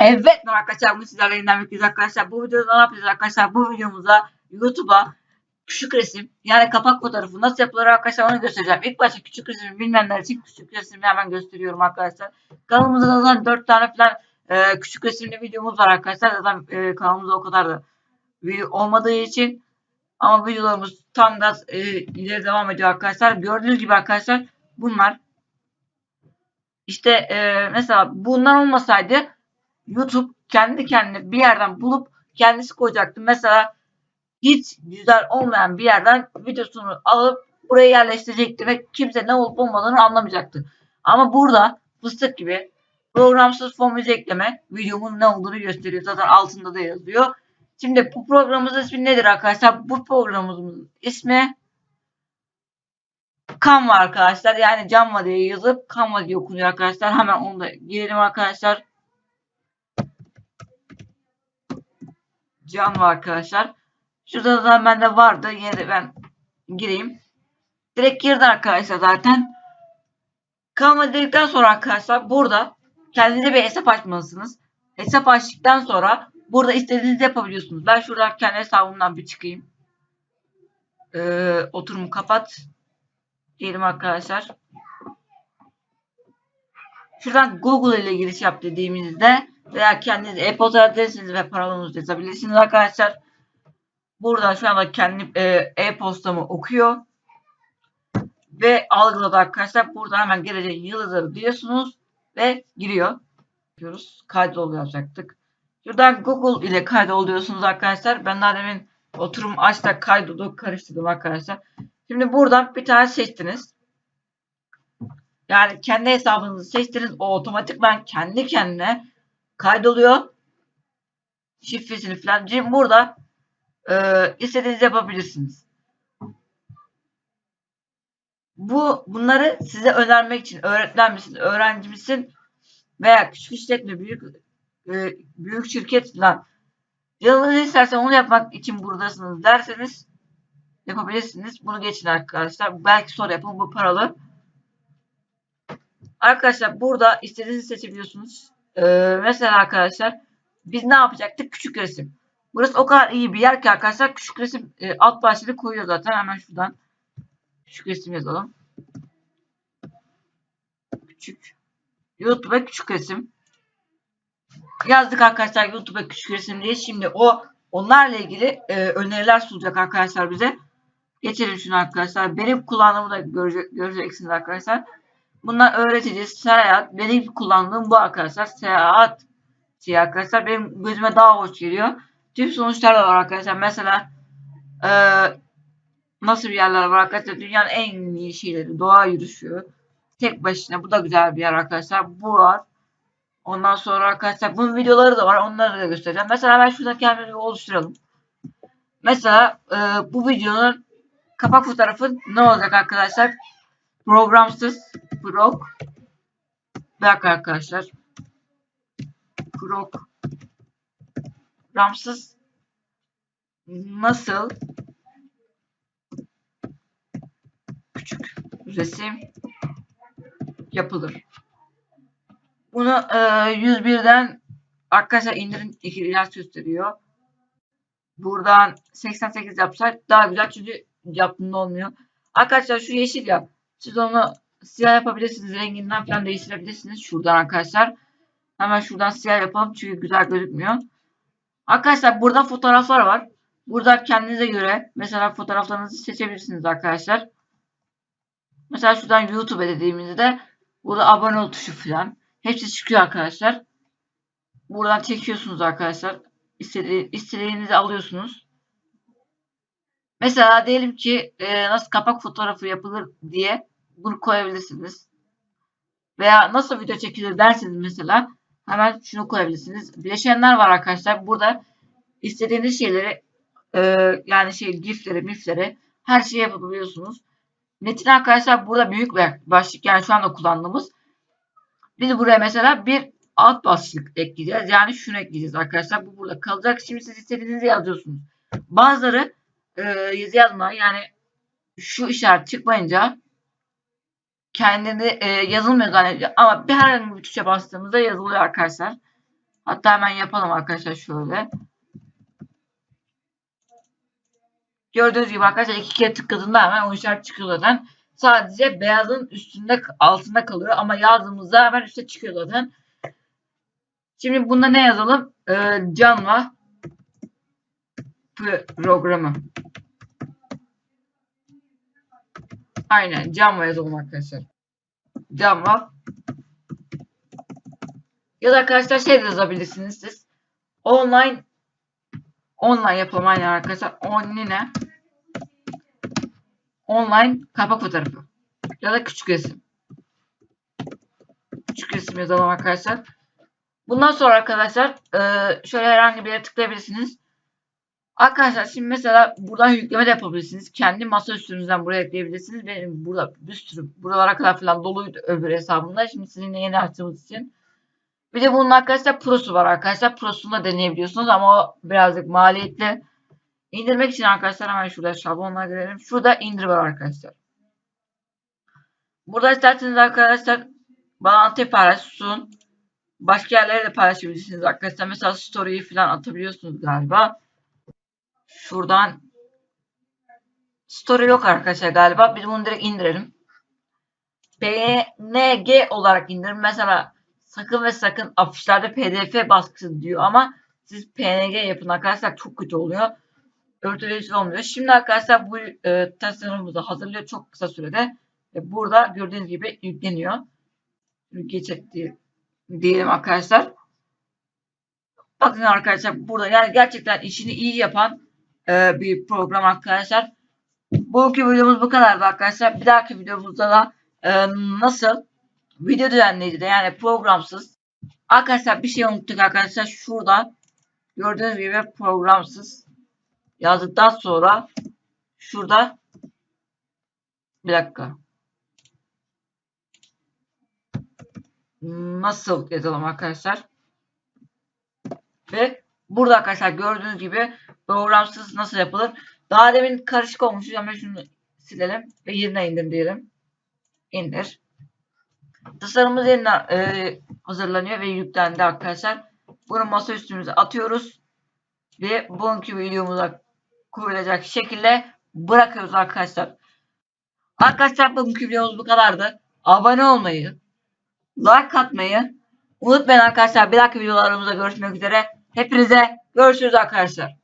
Evet arkadaşlar bu sizlerle yeniden birlikteyiz arkadaşlar. Bu videoda ne yapacağız arkadaşlar? Bu videomuzda YouTube'a küçük resim yani kapak fotoğrafı nasıl yapılır arkadaşlar onu göstereceğim. İlk başta küçük resim bilmeyenler için küçük resmi hemen gösteriyorum arkadaşlar. Kanalımızda da zaten 4 tane falan e, küçük resimli videomuz var arkadaşlar. Zaten e, kanalımızda o kadar da olmadığı için ama videolarımız tam gaz e, ileri devam ediyor arkadaşlar. Gördüğünüz gibi arkadaşlar bunlar işte e, mesela bunlar olmasaydı YouTube kendi kendine bir yerden bulup kendisi koyacaktı. Mesela hiç güzel olmayan bir yerden videosunu alıp buraya yerleştirecekti ve kimse ne olup olmadığını anlamayacaktı. Ama burada fıstık gibi programsız fon ekleme videomun ne olduğunu gösteriyor. Zaten altında da yazıyor. Şimdi bu programımızın ismi nedir arkadaşlar? Bu programımızın ismi Canva arkadaşlar. Yani Canva diye yazıp Canva diye okunuyor arkadaşlar. Hemen onu da girelim arkadaşlar. Canva arkadaşlar. Şurada da bende vardı. Yine de ben gireyim. Direkt girdi arkadaşlar zaten. Canva dedikten sonra arkadaşlar burada kendinize bir hesap açmalısınız. Hesap açtıktan sonra burada istediğinizi yapabiliyorsunuz. Ben şuradan kendi hesabımdan bir çıkayım. Ee, oturumu kapat. Diyelim arkadaşlar. Şuradan Google ile giriş yap dediğimizde veya kendiniz e-posta adresinizi ve parolanızı yazabilirsiniz arkadaşlar. Burada şu anda kendi e, e-postamı okuyor. Ve algıladı arkadaşlar. Burada hemen geleceğin yıldızları diyorsunuz ve giriyor. Yapıyoruz. Kaydol yazacaktık. Şuradan Google ile kaydol diyorsunuz arkadaşlar. Ben daha demin oturum açta kaydolu karıştırdım arkadaşlar. Şimdi buradan bir tane seçtiniz. Yani kendi hesabınızı seçtiniz. O otomatikman kendi kendine kaydoluyor. Şifresini falan. Şimdi burada e, istediğinizi yapabilirsiniz. Bu bunları size önermek için öğretmen misin, öğrenci misin veya küçük işletme, büyük e, büyük şirket falan canınız isterse onu yapmak için buradasınız derseniz yapabilirsiniz. Bunu geçin arkadaşlar. Belki sonra yapın bu paralı. Arkadaşlar burada istediğinizi seçebiliyorsunuz. Ee, mesela arkadaşlar biz ne yapacaktık? Küçük resim. Burası o kadar iyi bir yer ki arkadaşlar küçük resim e, alt başlığı koyuyor zaten. Hemen şuradan küçük resim yazalım. Küçük. YouTube'a küçük resim. Yazdık arkadaşlar YouTube'a küçük resim diye. Şimdi o onlarla ilgili e, öneriler sunacak arkadaşlar bize. Geçelim şunu arkadaşlar. Benim kullandığımı da görecek, göreceksiniz arkadaşlar. Bunlar öğretici, seyahat. Benim kullandığım bu arkadaşlar. Seyahat şey arkadaşlar. Benim gözüme daha hoş geliyor. Tüm sonuçlar var arkadaşlar. Mesela e, nasıl bir yerler var arkadaşlar. Dünyanın en iyi şeyleri. Doğa yürüyüşü. Tek başına. Bu da güzel bir yer arkadaşlar. Bu var. Ondan sonra arkadaşlar bunun videoları da var. Onları da göstereceğim. Mesela ben şurada kendimi oluşturalım. Mesela e, bu videonun kapak fotoğrafı ne olacak arkadaşlar? Programsız prog Bak arkadaşlar. Programsız nasıl küçük resim yapılır? Bunu e, 101'den arkadaşlar indirin ihtiyaç gösteriyor. Buradan 88 yapsak daha güzel çünkü yaptığında olmuyor. Arkadaşlar şu yeşil yap. Siz onu siyah yapabilirsiniz. Renginden falan değiştirebilirsiniz. Şuradan arkadaşlar. Hemen şuradan siyah yapalım. Çünkü güzel gözükmüyor. Arkadaşlar burada fotoğraflar var. Burada kendinize göre mesela fotoğraflarınızı seçebilirsiniz arkadaşlar. Mesela şuradan YouTube dediğimizde burada abone ol tuşu falan. Hepsi çıkıyor arkadaşlar. Buradan çekiyorsunuz arkadaşlar. İstediği, istediğinizi alıyorsunuz. Mesela diyelim ki e, nasıl kapak fotoğrafı yapılır diye bunu koyabilirsiniz. Veya nasıl video çekilir derseniz mesela hemen şunu koyabilirsiniz. Bileşenler var arkadaşlar. Burada istediğiniz şeyleri e, yani şey gifleri, mifleri her şeyi yapabiliyorsunuz. Metin arkadaşlar burada büyük bir başlık yani şu anda kullandığımız. Biz buraya mesela bir alt başlık ekleyeceğiz. Yani şunu ekleyeceğiz arkadaşlar. Bu burada kalacak. Şimdi siz istediğinizi yazıyorsunuz. Bazıları e, yazı yazma yani şu işaret çıkmayınca kendini e, yazılmıyor zannediyor. Ama bir herhangi bir tuşa bastığımızda yazılıyor arkadaşlar. Hatta hemen yapalım arkadaşlar şöyle. Gördüğünüz gibi arkadaşlar iki kere tıkladığında hemen o işaret çıkıyor zaten. Sadece beyazın üstünde altında kalıyor ama yazdığımızda hemen üstte çıkıyor zaten. Şimdi bunda ne yazalım? Ee, Canva programı. Aynen Canva yazalım arkadaşlar. Canva. Ya da arkadaşlar şey de yazabilirsiniz siz. Online online yapalım aynen arkadaşlar. Online online kapak fotoğrafı. Ya da küçük resim. Küçük resim yazalım arkadaşlar. Bundan sonra arkadaşlar şöyle herhangi bir yere tıklayabilirsiniz. Arkadaşlar şimdi mesela buradan yükleme de yapabilirsiniz. Kendi masa üstünüzden buraya ekleyebilirsiniz. Benim burada bir sürü buralara kadar falan doluydu öbür hesabımda. Şimdi sizinle yeni açtığımız için. Bir de bunun arkadaşlar prosu var arkadaşlar. Prosunu da deneyebiliyorsunuz ama o birazcık maliyetli. İndirmek için arkadaşlar hemen şurada şablonlara girelim. Şurada indir var arkadaşlar. Burada isterseniz arkadaşlar bağlantı paylaşsın. Başka yerlere de paylaşabilirsiniz arkadaşlar. Mesela story'yi falan atabiliyorsunuz galiba. Şuradan story yok arkadaşlar galiba. Biz bunu direkt indirelim. PNG olarak indirin. Mesela sakın ve sakın afişlerde pdf baskısı diyor ama siz png yapın arkadaşlar çok kötü oluyor. Örtüleyici olmuyor. Şimdi arkadaşlar bu e, tasarımımızı hazırlıyor çok kısa sürede. Ve burada gördüğünüz gibi yükleniyor. Geçecek diye, diyelim arkadaşlar. Bakın arkadaşlar burada yani gerçekten işini iyi yapan e, bir program arkadaşlar. Bugünkü videomuz bu kadardı arkadaşlar. Bir dahaki videomuzda da e, nasıl video düzenleyici de yani programsız. Arkadaşlar bir şey unuttuk arkadaşlar. Şurada gördüğünüz gibi programsız yazdıktan sonra şurada bir dakika. Nasıl yazalım arkadaşlar? Ve burada arkadaşlar gördüğünüz gibi programsız nasıl yapılır? Daha demin karışık olmuş ama şunu silelim ve yerine indir diyelim. İndir. Tasarımımız yeniden e, hazırlanıyor ve yüklendi arkadaşlar. Bunu masa üstümüze atıyoruz. Ve bugünkü videomuza koyulacak şekilde bırakıyoruz arkadaşlar. Arkadaşlar bugünkü videomuz bu kadardı. Abone olmayı, like atmayı unutmayın arkadaşlar. Bir dahaki videolarımızda görüşmek üzere. Hepinize görüşürüz arkadaşlar.